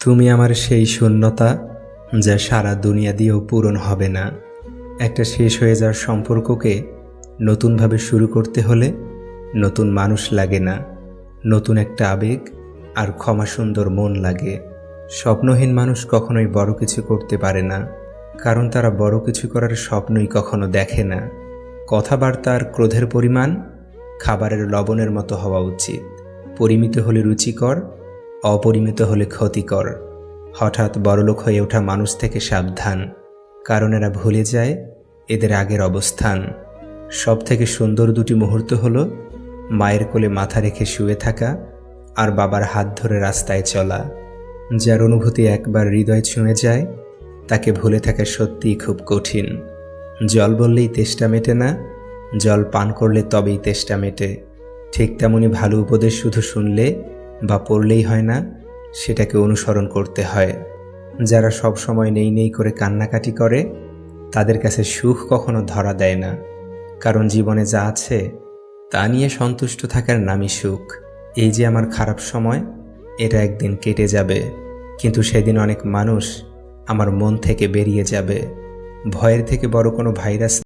তুমি আমার সেই শূন্যতা যা সারা দুনিয়া দিয়েও পূরণ হবে না। একটা শেষ হয়ে যাওয়ার সম্পর্ককে নতুনভাবে শুরু করতে হলে নতুন মানুষ লাগে না। নতুন একটা আবেগ আর ক্ষমা সুন্দর মন লাগে। স্বপ্নহীন মানুষ কখনোই বড় কিছু করতে পারে না, কারণ তারা বড় কিছু করার স্বপ্নই কখনো দেখে না। কথাবার্তা আর ক্রোধের পরিমাণ খাবারের লবণের মতো হওয়া উচিত। পরিমিত হলে রুচিকর অপরিমিত হলে ক্ষতিকর। হঠাৎ বড়লোক হয়ে ওঠা মানুষ থেকে সাবধান। কারণ এরা ভুলে যায় এদের আগের অবস্থান। সব থেকে সুন্দর দুটি মুহূর্ত হলো মায়ের কোলে মাথা রেখে শুয়ে থাকা আর বাবার হাত ধরে রাস্তায় চলা। যার অনুভূতি একবার হৃদয় ছুঁয়ে যায়, তাকে ভুলে থাকা সত্যিই খুব কঠিন। জল বললেই তেষ্টা মেটে না, জল পান করলে তবেই তেষ্টা মেটে। ঠিক তেমনি ভালো উপদেশ শুধু শুনলে বা পড়লেই হয় না, সেটাকে অনুসরণ করতে হয়। যারা সব সময় নেই নেই করে কান্নাকাটি করে, তাদের কাছে সুখ কখনো ধরা দেয় না। কারণ জীবনে যা আছে, তা নিয়ে সন্তুষ্ট থাকার নামই সুখ। এই যে আমার খারাপ সময়, এটা একদিন কেটে যাবে। কিন্তু সেদিন অনেক মানুষ আমার মন থেকে বেরিয়ে যাবে। ভয়ের থেকে বড় কোনো ভাইরাস